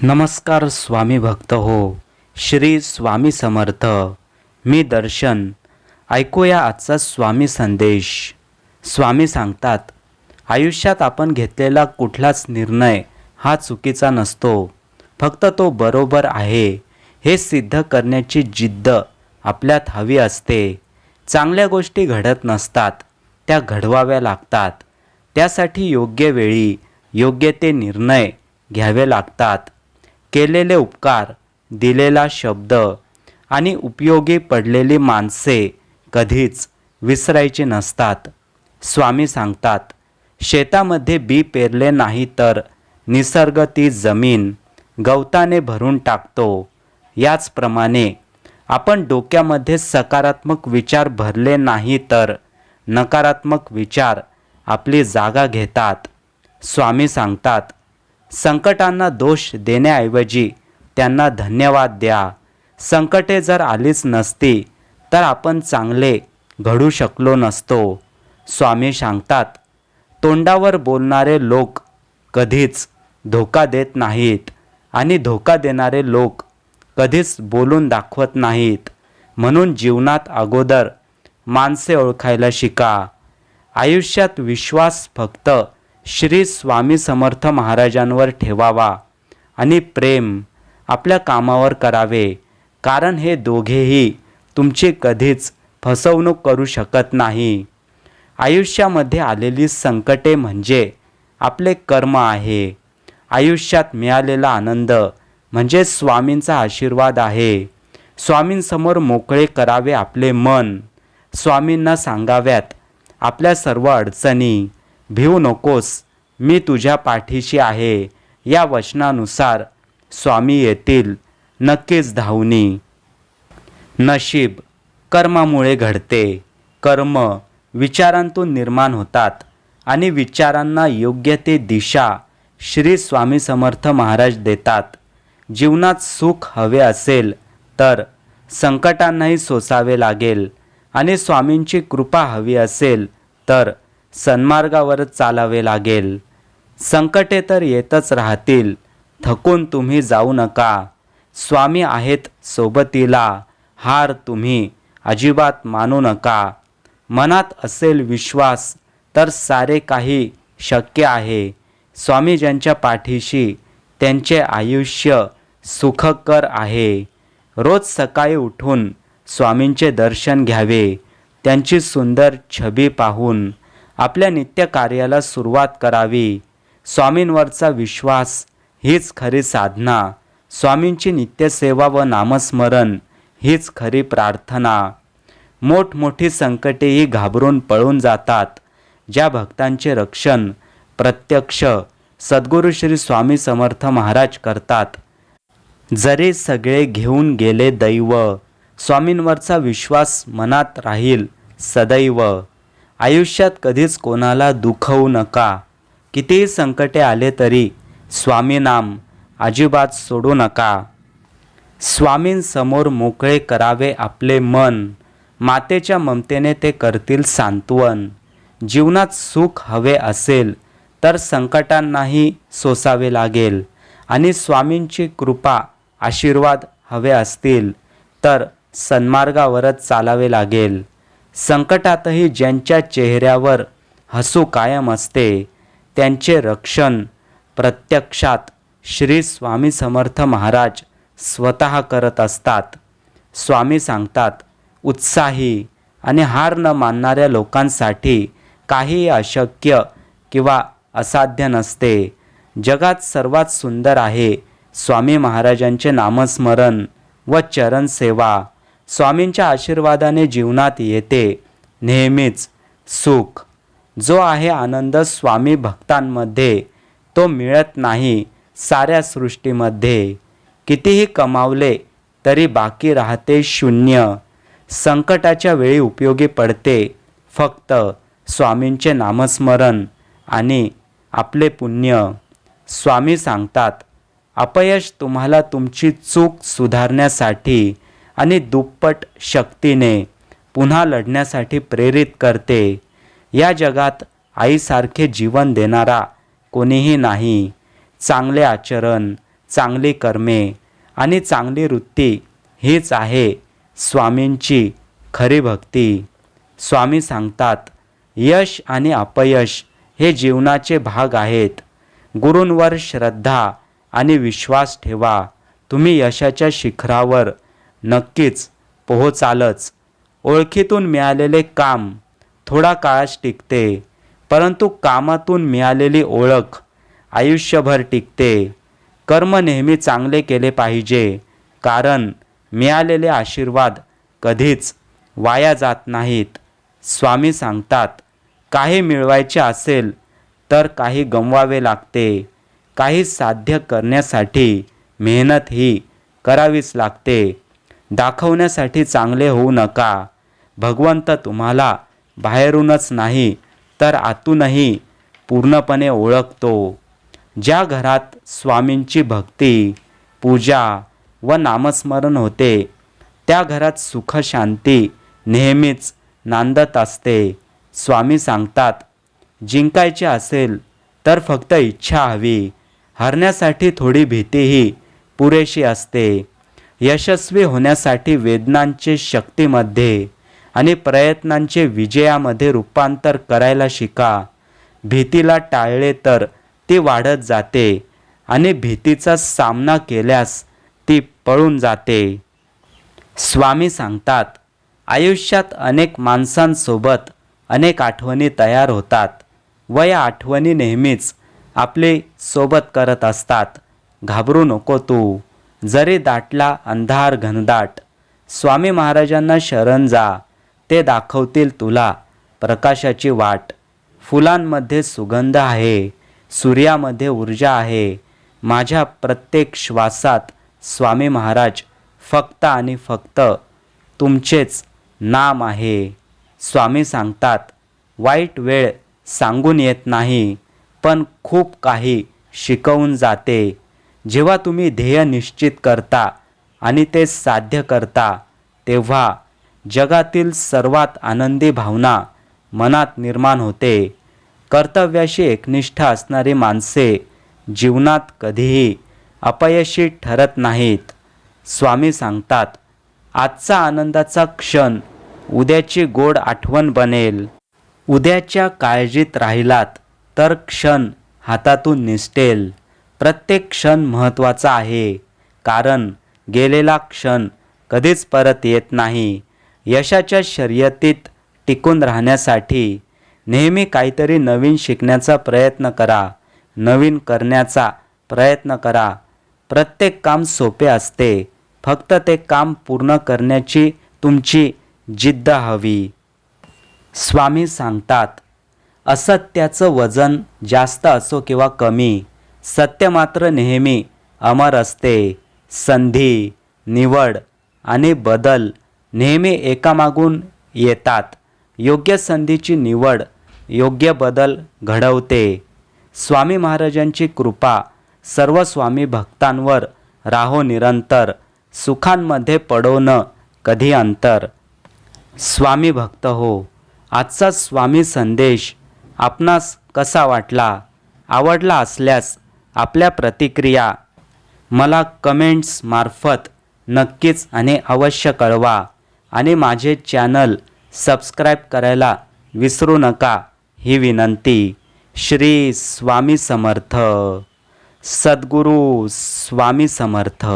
नमस्कार स्वामी भक्त हो श्री स्वामी समर्थ. मी दर्शन. ऐकूया आजचा स्वामी संदेश. स्वामी सांगतात आयुष्यात आपण घेतलेला कुठलाच निर्णय हा चुकीचा नसतो. फक्त तो बरोबर आहे. हे सिद्ध करण्याची जिद्द आपल्यात हवी असते. चांगल्या गोष्टी घडत नसतात. त्या घडवाव्या लागतात. त्यासाठी योग्य वेळी योग्य ते निर्णय घ्यावे लागतात. केलेले उपकार दिलेला शब्द आणि उपयोगी पडलेली माणसे कधीच विसरायची नसतात. स्वामी सांगतात शेतामध्ये बी पेरले नाही तर निसर्ग ती जमीन गवताने भरून टाकतो. याचप्रमाणे आपण डोक्यामध्ये सकारात्मक विचार भरले नाही तर नकारात्मक विचार आपली जागा घेतात. स्वामी सांगतात संकटांना दोष देण्याऐवजी त्यांना धन्यवाद द्या. संकटे जर आलीच नसती तर आपण चांगले घडू शकलो नसतो. स्वामी सांगतात तोंडावर बोलणारे लोक कधीच धोका देत नाहीत आणि धोका देणारे लोक कधीच बोलून दाखवत नाहीत. म्हणून जीवनात अगोदर माणसे ओळखायला शिका. आयुष्यात विश्वास फक्त श्री स्वामी समर्थ महाराजांवर ठेवावा आणि प्रेम आपल्या कामावर करावे कारण हे दोघेही तुमची कधीच फसवणूक करू शकत नाही. आयुष्यामध्ये आलेली संकटे म्हणजे आपले कर्म आहे. आयुष्यात मिळालेला आनंद म्हणजे स्वामींचा आशीर्वाद आहे. स्वामींसमोर मोकळे करावे आपले मन. स्वामींना सांगाव्यात आपल्या सर्व अडचणी. भिवू नकोस मी तुझ्या पाठीशी आहे. या वचनानुसार स्वामी येतील नक्कीच धावणी नशीब कर्मामुळे घडते. कर्म विचारांतून निर्माण होतात आणि विचारांना योग्य ते दिशा श्री स्वामी समर्थ महाराज देतात. जीवनात सुख हवे असेल तर संकटांनाही सोसावे लागेल आणि स्वामींची कृपा हवी असेल तर सन्मार्गावरच चालावे लागेल. संकटे तर येतच राहतील. थकून तुम्ही जाऊ नका. स्वामी आहेत सोबतीला. हार तुम्ही अजिबात मानू नका. मनात असेल विश्वास तर सारे काही शक्य आहे. स्वामी ज्यांच्या पाठीशी त्यांचे आयुष्य सुखकर आहे. रोज सकाळी उठून स्वामींचे दर्शन घ्यावे. त्यांची सुंदर छबी पाहून आपल्या नित्य कार्याला सुरुवात करावी. स्वामींवरचा विश्वास हीच खरी साधना. स्वामींची नित्यसेवा व नामस्मरण हीच खरी प्रार्थना. मोठमोठी संकटेही घाबरून पळून जातात. ज्या भक्तांचे रक्षण प्रत्यक्ष सद्गुरू श्री स्वामी समर्थ महाराज करतात. जरी सगळे घेऊन गेले दैव स्वामींवरचा विश्वास मनात राहील सदैव. आयुष्यात कधीच कोणाला दुखवू नका. कितीही संकटे आले तरी स्वामीनाम अजिबात सोडू नका. स्वामींसमोर मोकळे करावे आपले मन. मातेच्या ममतेने ते करतील सांत्वन. जीवनात सुख हवे असेल तर संकटांनाही सोसावे लागेल. आणि स्वामींची कृपा आशीर्वाद हवे असतील तर सन्मार्गावरच चालावे लागेल. संकटातही ज्यांच्या चेहऱ्यावर हसू कायम असते त्यांचे रक्षण प्रत्यक्षात श्री स्वामी समर्थ महाराज स्वतः करत असतात. स्वामी सांगतात उत्साही आणि हार न मानणाऱ्या लोकांसाठी काही अशक्य किंवा असाध्य नसते. जगात सर्वात सुंदर आहे स्वामी महाराजांचे नामस्मरण व चरण सेवा. स्वामींच्या आशीर्वादाने जीवनात येते. नेहमीच सुख. जो आहे आनंद स्वामी भक्तांमध्ये तो मिळत नाही साऱ्या सृष्टीमध्ये. कितीही कमावले तरी बाकी राहते शून्य. संकटाच्या वेळी उपयोगी पडते फक्त स्वामींचे नामस्मरण आणि आपले पुण्य. स्वामी सांगतात अपयश तुम्हाला तुमची चूक सुधारण्यासाठी आणि दुप्पट शक्तीने पुन्हा लढण्यासाठी प्रेरित करते. या जगात आईसारखे जीवन देणारा कोणीही नाही. चांगले आचरण चांगली कर्मे आणि चांगली वृत्ती हीच आहे स्वामींची खरी भक्ती. स्वामी सांगतात यश आणि अपयश हे जीवनाचे भाग आहेत. गुरूंवर श्रद्धा आणि विश्वास ठेवा. तुम्ही यशाच्या शिखरावर नक्कीच पोहोचालच. ओळखीतून मिळालेले काम थोडा काळच टिकते परंतु कामातून मिळालेली ओळख आयुष्यभर टिकते. कर्म नेहमी चांगले केले पाहिजे कारण मिळालेले आशीर्वाद कधीच वाया जात नाहीत. स्वामी सांगतात काही मिळवायचे असेल तर काही गमवावे लागते. काही साध्य करण्यासाठी मेहनत ही करावीच लागते. दाखवण्यासाठी चांगले होऊ नका. भगवंत तुम्हाला बाहेरूनच नाही तर आतूनही पूर्णपणे ओळखतो. ज्या घरात स्वामींची भक्ती पूजा व नामस्मरण होते त्या घरात सुख शांती नेहमीच नांदत असते. स्वामी सांगतात जिंकायचे असेल तर फक्त इच्छा हवी. हरण्यासाठी थोडी भीतीही पुरेशी असते. यशस्वी होण्यासाठी वेदनांचे शक्तीमध्ये आणि प्रयत्नांचे विजयामध्ये रूपांतर करायला शिका. भीतीला टाळले तर ती वाढत जाते आणि भीतीचा सामना केल्यास ती पळून जाते. स्वामी सांगतात आयुष्यात अनेक माणसांसोबत अनेक आठवणी तयार होतात. व या आठवणी नेहमीच आपले सोबत करत असतात. घाबरू नको तू. जरी दाटला अंधार घनदाट स्वामी महाराजांना शरण जा ते दाखवतील तुला प्रकाशाची वाट. फुलांमध्ये सुगंध आहे सूर्यामध्ये ऊर्जा आहे. माझ्या प्रत्येक श्वासात स्वामी महाराज फक्त आणि फक्त तुमचेच नाम आहे. स्वामी सांगतात वाईट वेळ सांगून येत नाही पण खूप काही शिकवून जाते. जेव्हा तुम्ही ध्येय निश्चित करता आणि ते साध्य करता तेव्हा जगातील सर्वात आनंदी भावना मनात निर्माण होते. कर्तव्याशी एकनिष्ठ असणारी माणसे जीवनात कधीही अपयशी ठरत नाहीत. स्वामी सांगतात आजचा आनंदाचा क्षण उद्याची गोड आठवण बनेल. उद्याच्या काळजीत राहिलात तर क्षण हातातून निसटेल. प्रत्येक क्षण महत्त्वाचा आहे. कारण गेलेला क्षण कधीच परत येत नाही. यशाच्या शर्यतीत टिकून राहण्यासाठी नेहमी काहीतरी नवीन शिकण्याचा प्रयत्न करा. नवीन करण्याचा प्रयत्न करा. प्रत्येक काम सोपे असते. फक्त ते काम पूर्ण करण्याची तुमची जिद्द हवी. स्वामी सांगतात असत्याचं वजन जास्त असो किंवा कमी सत्य मात्र नेहमी अमर असते. संधी निवड आणि बदल नेहमी एकामागून येतात. योग्य संधीची निवड योग्य बदल घडवते. स्वामी महाराजांची कृपा सर्व स्वामी भक्तांवर राहो निरंतर सुखांमध्ये पडवणं कधी अंतर. स्वामी भक्त हो आजचा स्वामी संदेश आपणास कसा वाटला? आवडला असल्यास आपल्या प्रतिक्रिया. मला कमेंट्स मार्फत नक्कीच आणि अवश्य कळवा. आणि माझे चॅनल सबस्क्राईब करायला विसरू नका ही विनंती. श्री स्वामी समर्थ. सद्गुरू स्वामी समर्थ.